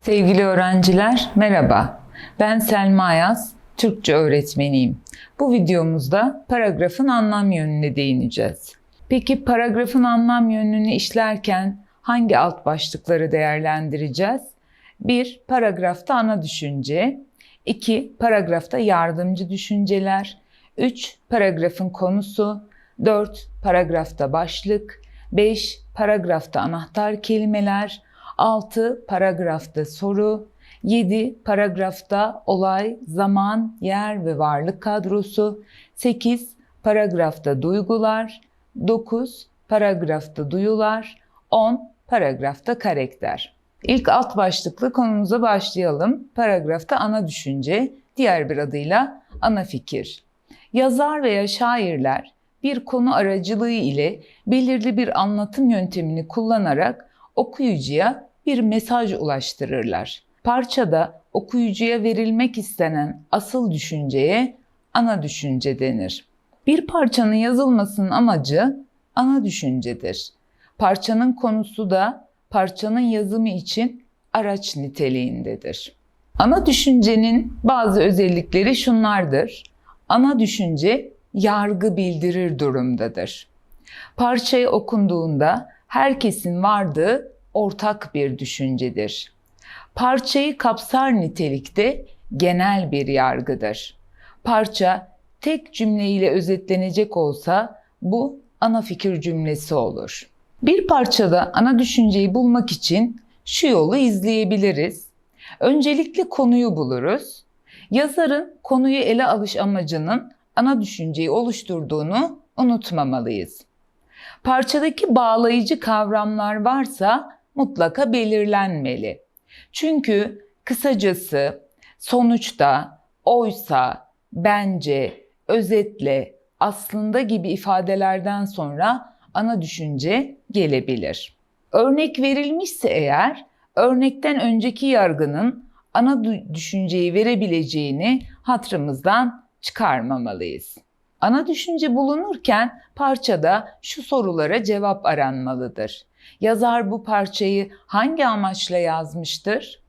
Sevgili öğrenciler, merhaba. Ben Selma Ayaz, Türkçe öğretmeniyim. Bu videomuzda paragrafın anlam yönüne değineceğiz. Peki paragrafın anlam yönünü işlerken hangi alt başlıkları değerlendireceğiz? 1. Paragrafta ana düşünce. 2. Paragrafta yardımcı düşünceler. 3. Paragrafın konusu. 4. Paragrafta başlık. 5. Paragrafta anahtar kelimeler. 6. Paragrafta soru. 7. Paragrafta olay, zaman, yer ve varlık kadrosu. 8. Paragrafta duygular. 9. Paragrafta duyular. 10. Paragrafta karakter. İlk alt başlıklı konumuza başlayalım. Paragrafta ana düşünce, diğer bir adıyla ana fikir. Yazar veya şairler bir konu aracılığı ile belirli bir anlatım yöntemini kullanarak okuyucuya bir mesaj ulaştırırlar. Parçada okuyucuya verilmek istenen asıl düşünceye ana düşünce denir. Bir parçanın yazılmasının amacı ana düşüncedir. Parçanın konusu da parçanın yazımı için araç niteliğindedir. Ana düşüncenin bazı özellikleri şunlardır. Ana düşünce yargı bildirir durumdadır. Parçayı okunduğunda herkesin vardığı ortak bir düşüncedir. Parçayı kapsar nitelikte genel bir yargıdır. Parça tek cümleyle özetlenecek olsa bu ana fikir cümlesi olur. Bir parçada ana düşünceyi bulmak için şu yolu izleyebiliriz. Öncelikle konuyu buluruz. Yazarın konuyu ele alış amacının ana düşünceyi oluşturduğunu unutmamalıyız. Parçadaki bağlayıcı kavramlar varsa mutlaka belirlenmeli. Çünkü kısacası, sonuçta, oysa, bence, özetle, aslında gibi ifadelerden sonra ana düşünce gelebilir. Örnek verilmişse eğer, örnekten önceki yargının ana düşünceyi verebileceğini hatırımızdan çıkarmamalıyız. Ana düşünce bulunurken parçada şu sorulara cevap aranmalıdır. Yazar bu parçayı hangi amaçla yazmıştır?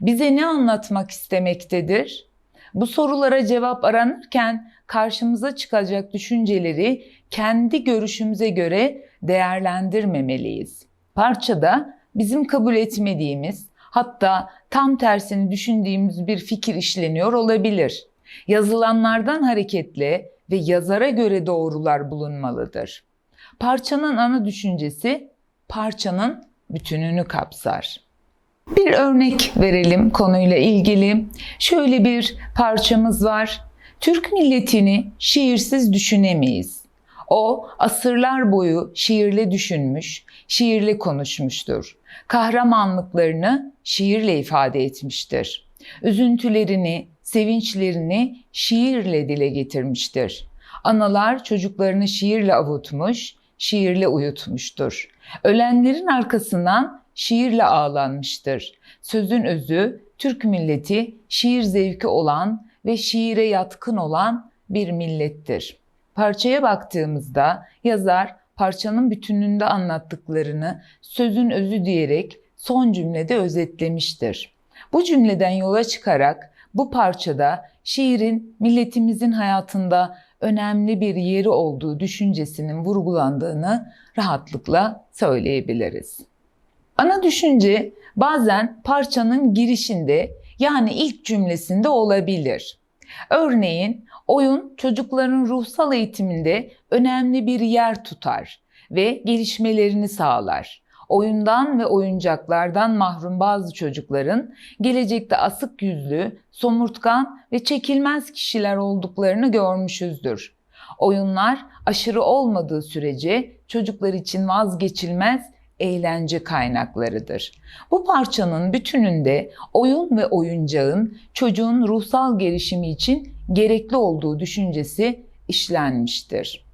Bize ne anlatmak istemektedir? Bu sorulara cevap aranırken karşımıza çıkacak düşünceleri kendi görüşümüze göre değerlendirmemeliyiz. Parçada bizim kabul etmediğimiz, hatta tam tersini düşündüğümüz bir fikir işleniyor olabilir. Yazılanlardan hareketle ve yazara göre doğrular bulunmalıdır. Parçanın ana düşüncesi parçanın bütününü kapsar. Bir örnek verelim konuyla ilgili. Şöyle bir parçamız var. Türk milletini şiirsiz düşünemeyiz. O asırlar boyu şiirle düşünmüş, şiirle konuşmuştur. Kahramanlıklarını şiirle ifade etmiştir. Üzüntülerini, sevinçlerini şiirle dile getirmiştir. Analar çocuklarını şiirle avutmuş, şiirle uyutmuştur. Ölenlerin arkasından şiirle ağlanmıştır. Sözün özü Türk milleti şiir zevki olan ve şiire yatkın olan bir millettir. Parçaya baktığımızda yazar parçanın bütününde anlattıklarını sözün özü diyerek son cümlede özetlemiştir. Bu cümleden yola çıkarak bu parçada şiirin milletimizin hayatında önemli bir yeri olduğu düşüncesinin vurgulandığını rahatlıkla söyleyebiliriz. Ana düşünce bazen parçanın girişinde yani ilk cümlesinde olabilir. Örneğin oyun çocukların ruhsal eğitiminde önemli bir yer tutar ve gelişmelerini sağlar. Oyundan ve oyuncaklardan mahrum bazı çocukların gelecekte asık yüzlü, somurtkan ve çekilmez kişiler olduklarını görmüşüzdür. Oyunlar aşırı olmadığı sürece çocuklar için vazgeçilmez eğlence kaynaklarıdır. Bu parçanın bütününde oyun ve oyuncağın çocuğun ruhsal gelişimi için gerekli olduğu düşüncesi işlenmiştir.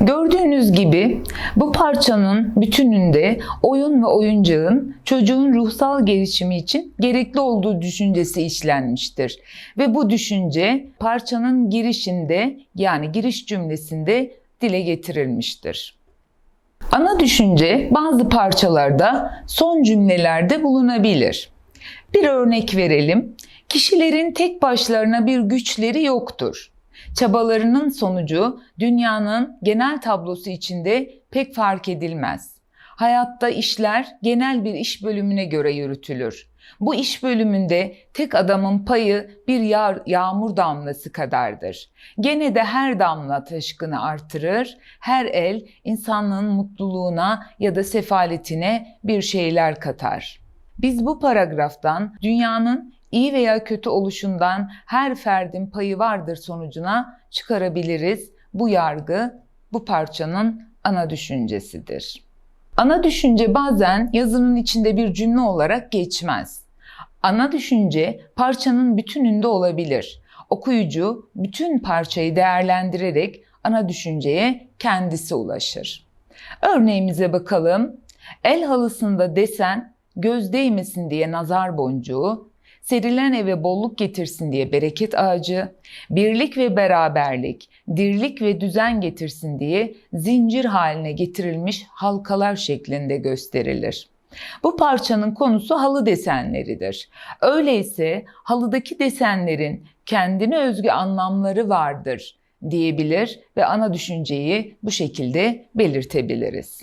Gördüğünüz gibi bu parçanın bütününde oyun ve oyuncağın çocuğun ruhsal gelişimi için gerekli olduğu düşüncesi işlenmiştir. Ve bu düşünce parçanın girişinde yani giriş cümlesinde dile getirilmiştir. Ana düşünce bazı parçalarda son cümlelerde bulunabilir. Bir örnek verelim. Kişilerin tek başlarına bir güçleri yoktur. Çabalarının sonucu dünyanın genel tablosu içinde pek fark edilmez. Hayatta işler genel bir iş bölümüne göre yürütülür. Bu iş bölümünde tek adamın payı bir yağ, yağmur damlası kadardır. Gene de her damla taşkını artırır, her el insanlığın mutluluğuna ya da sefaletine bir şeyler katar. Biz bu paragraftan dünyanın iyi veya kötü oluşundan her ferdin payı vardır sonucuna çıkarabiliriz. Bu yargı bu parçanın ana düşüncesidir. Ana düşünce bazen yazının içinde bir cümle olarak geçmez. Ana düşünce parçanın bütününde olabilir. Okuyucu bütün parçayı değerlendirerek ana düşünceye kendisi ulaşır. Örneğimize bakalım. El halısında desen göz değmesin diye nazar boncuğu, serilen eve bolluk getirsin diye bereket ağacı, birlik ve beraberlik, dirlik ve düzen getirsin diye zincir haline getirilmiş halkalar şeklinde gösterilir. Bu parçanın konusu halı desenleridir. Öyleyse halıdaki desenlerin kendine özgü anlamları vardır diyebilir ve ana düşünceyi bu şekilde belirtebiliriz.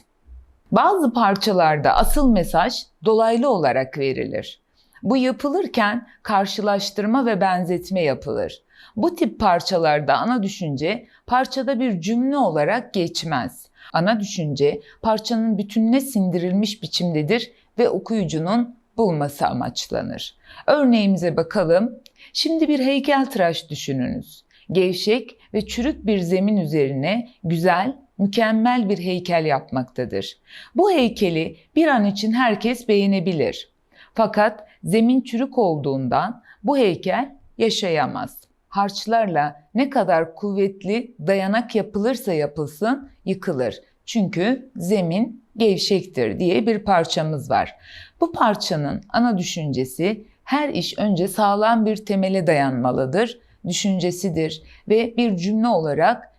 Bazı parçalarda asıl mesaj dolaylı olarak verilir. Bu yapılırken karşılaştırma ve benzetme yapılır. Bu tip parçalarda ana düşünce parçada bir cümle olarak geçmez. Ana düşünce parçanın bütününe sindirilmiş biçimdedir ve okuyucunun bulması amaçlanır. Örneğimize bakalım. Şimdi bir heykeltıraş düşününüz. Gevşek ve çürük bir zemin üzerine güzel, mükemmel bir heykel yapmaktadır. Bu heykeli bir an için herkes beğenebilir. Fakat zemin çürük olduğundan bu heykel yaşayamaz. Harçlarla ne kadar kuvvetli dayanak yapılırsa yapılsın yıkılır. Çünkü zemin gevşektir diye bir parçamız var. Bu parçanın ana düşüncesi her iş önce sağlam bir temele dayanmalıdır düşüncesidir ve bir cümle olarak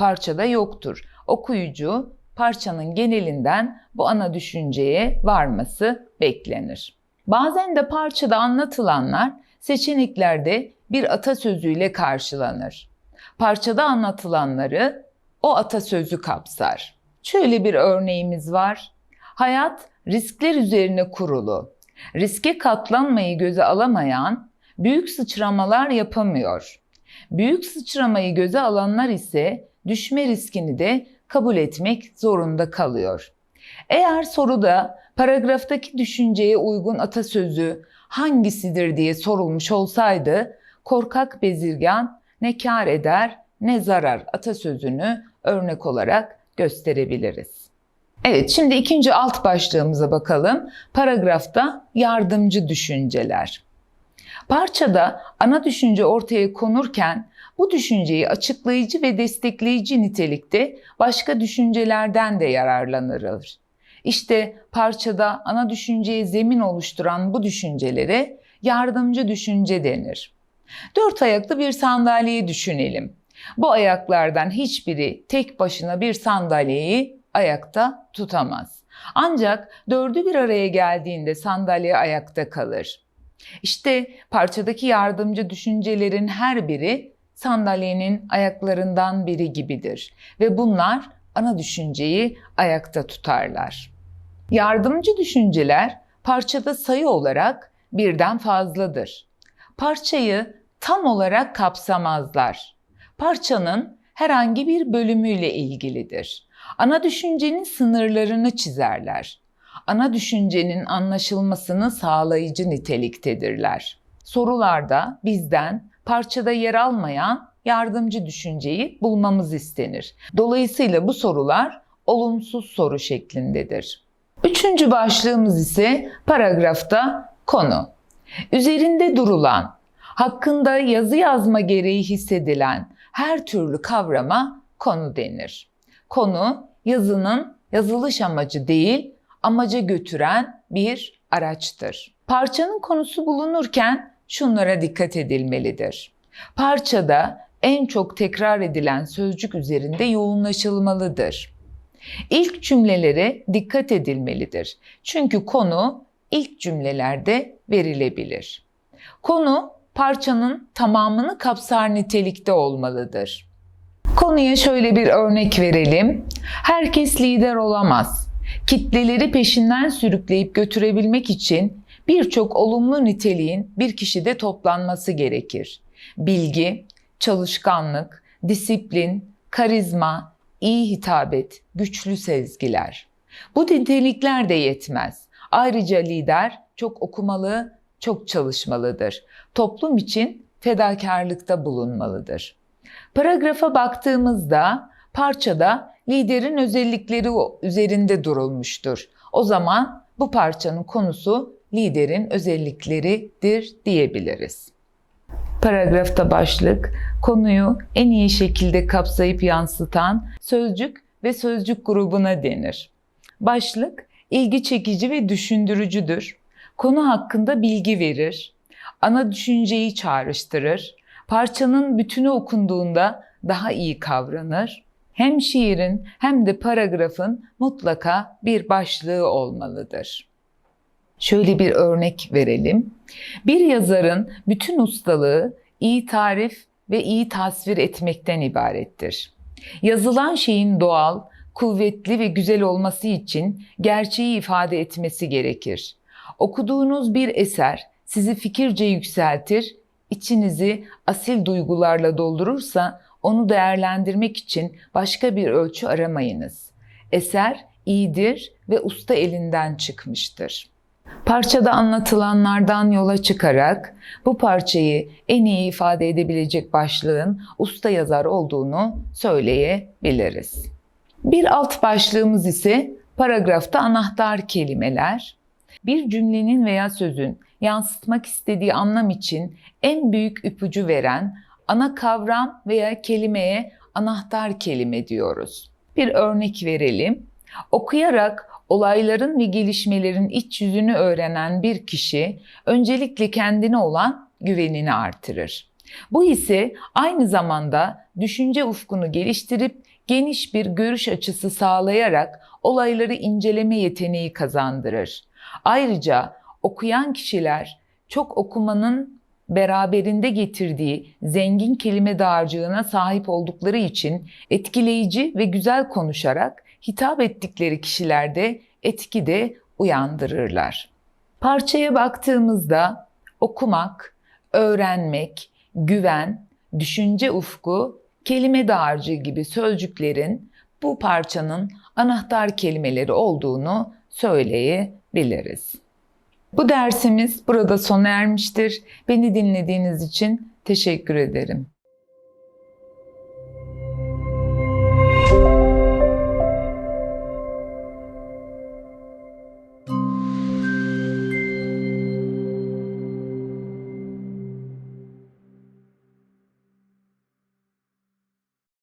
parçada yoktur. Okuyucu parçanın genelinden bu ana düşünceye varması beklenir. Bazen de parçada anlatılanlar seçeneklerde bir atasözüyle karşılanır. Parçada anlatılanları o atasözü kapsar. Şöyle bir örneğimiz var. Hayat riskler üzerine kurulu. Riske katlanmayı göze alamayan büyük sıçramalar yapamıyor. Büyük sıçramayı göze alanlar ise düşme riskini de kabul etmek zorunda kalıyor. Eğer soruda paragraftaki düşünceye uygun atasözü hangisidir diye sorulmuş olsaydı korkak bezirgan ne kar eder ne zarar atasözünü örnek olarak gösterebiliriz. Evet şimdi ikinci alt başlığımıza bakalım. Paragrafta yardımcı düşünceler. Parçada ana düşünce ortaya konurken bu düşünceyi açıklayıcı ve destekleyici nitelikte başka düşüncelerden de yararlanılır. İşte parçada ana düşünceye zemin oluşturan bu düşüncelere yardımcı düşünce denir. Dört ayaklı bir sandalyeyi düşünelim. Bu ayaklardan hiçbiri tek başına bir sandalyeyi ayakta tutamaz. Ancak dördü bir araya geldiğinde sandalye ayakta kalır. İşte parçadaki yardımcı düşüncelerin her biri sandalyenin ayaklarından biri gibidir ve bunlar ana düşünceyi ayakta tutarlar. Yardımcı düşünceler parçada sayı olarak birden fazladır. Parçayı tam olarak kapsamazlar. Parçanın herhangi bir bölümüyle ilgilidir. Ana düşüncenin sınırlarını çizerler. Ana düşüncenin anlaşılmasını sağlayıcı niteliktedirler. Sorularda bizden parçada yer almayan yardımcı düşünceyi bulmamız istenir. Dolayısıyla bu sorular olumsuz soru şeklindedir. Üçüncü başlığımız ise paragrafta konu. Üzerinde durulan, hakkında yazı yazma gereği hissedilen her türlü kavrama konu denir. Konu yazının yazılış amacı değil, amaca götüren bir araçtır. Parçanın konusu bulunurken şunlara dikkat edilmelidir. Parçada en çok tekrar edilen sözcük üzerinde yoğunlaşılmalıdır. İlk cümlelere dikkat edilmelidir. Çünkü konu ilk cümlelerde verilebilir. Konu parçanın tamamını kapsar nitelikte olmalıdır. Konuya şöyle bir örnek verelim. Herkes lider olamaz. Kitleleri peşinden sürükleyip götürebilmek için birçok olumlu niteliğin bir kişide toplanması gerekir. Bilgi, çalışkanlık, disiplin, karizma, iyi hitabet, güçlü sezgiler. Bu nitelikler de yetmez. Ayrıca lider çok okumalı, çok çalışmalıdır. Toplum için fedakarlıkta bulunmalıdır. Paragrafa baktığımızda parçada liderin özellikleri üzerinde durulmuştur. O zaman bu parçanın konusu liderin özellikleridir diyebiliriz. Paragrafta başlık, konuyu en iyi şekilde kapsayıp yansıtan sözcük ve sözcük grubuna denir. Başlık, ilgi çekici ve düşündürücüdür. Konu hakkında bilgi verir. Ana düşünceyi çağrıştırır. Parçanın bütünü okunduğunda daha iyi kavranır. Hem şiirin hem de paragrafın mutlaka bir başlığı olmalıdır. Şöyle bir örnek verelim. Bir yazarın bütün ustalığı iyi tarif ve iyi tasvir etmekten ibarettir. Yazılan şeyin doğal, kuvvetli ve güzel olması için gerçeği ifade etmesi gerekir. Okuduğunuz bir eser sizi fikirce yükseltir, içinizi asil duygularla doldurursa onu değerlendirmek için başka bir ölçü aramayınız. Eser iyidir ve usta elinden çıkmıştır. Parçada anlatılanlardan yola çıkarak bu parçayı en iyi ifade edebilecek başlığın usta yazar olduğunu söyleyebiliriz. Bir alt başlığımız ise paragrafta anahtar kelimeler. Bir cümlenin veya sözün yansıtmak istediği anlam için en büyük ipucu veren ana kavram veya kelimeye anahtar kelime diyoruz. Bir örnek verelim. Okuyarak olayların ve gelişmelerin iç yüzünü öğrenen bir kişi öncelikle kendine olan güvenini artırır. Bu ise aynı zamanda düşünce ufkunu geliştirip geniş bir görüş açısı sağlayarak olayları inceleme yeteneği kazandırır. Ayrıca okuyan kişiler çok okumanın beraberinde getirdiği zengin kelime dağarcığına sahip oldukları için etkileyici ve güzel konuşarak hitap ettikleri kişilerde etki de uyandırırlar. Parçaya baktığımızda okumak, öğrenmek, güven, düşünce ufku, kelime dağarcığı gibi sözcüklerin bu parçanın anahtar kelimeleri olduğunu söyleyebiliriz. Bu dersimiz burada sona ermiştir. Beni dinlediğiniz için teşekkür ederim.